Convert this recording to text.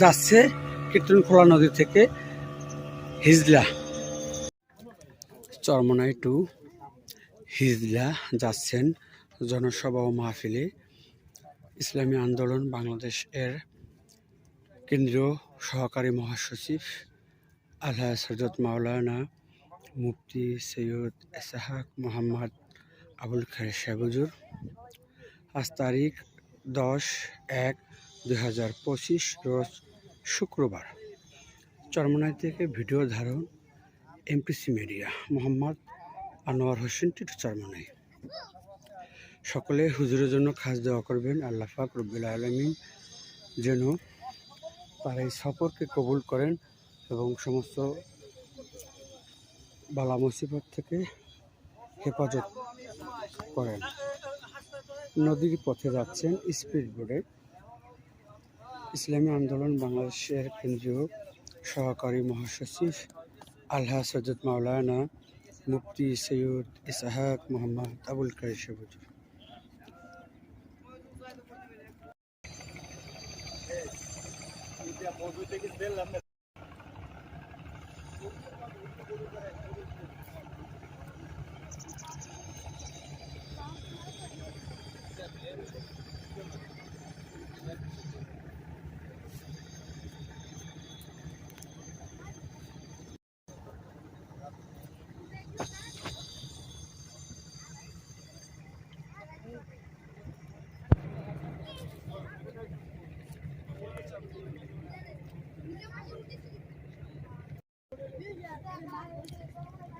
যাচ্ছে কীর্তনখোলা নদী থেকে হিজলা। চরমনাই টু হিজলা যাচ্ছেন জনসভা ও মাহফিলে। ইসলামী আন্দোলন বাংলাদেশ এর কেন্দ্রীয় সহকারী মহাসচিব আল্লাহ সৈয়দ মাওলানা মুফতি সৈয়দ এসাহাক মোহাম্মদ আবুল খায়ের সাহেবুজুর আজ তারিখ দশ এক দুই রোজ শুক্রবার। চরমনাই থেকে ভিডিও ধারণ এমপিসি মিডিয়া, মোহাম্মদ আনোয়ার হোসেন টিটু চরমনাই সকলে হুজুরের জন্য খাস দেওয়া করবেন, আল্লাহ পাক রব্বুল আলমিন যেন তার এই সফরকে কবুল করেন এবং সমস্ত বালা মুসিবত থেকে হেফাজত করেন। নদীর পথে যাচ্ছেন স্পিড বোর্ডে ইসলামী আন্দোলন বাংলাদেশের কেন্দ্রীয় সহকারী মহাসচিব আল্লাহ সৈয়দ মাওলানা মুফতি সৈয়দ ইসাহাক মোহাম্মদ আবুল কাইশা হুজুর Thank you. 遇见在哪里？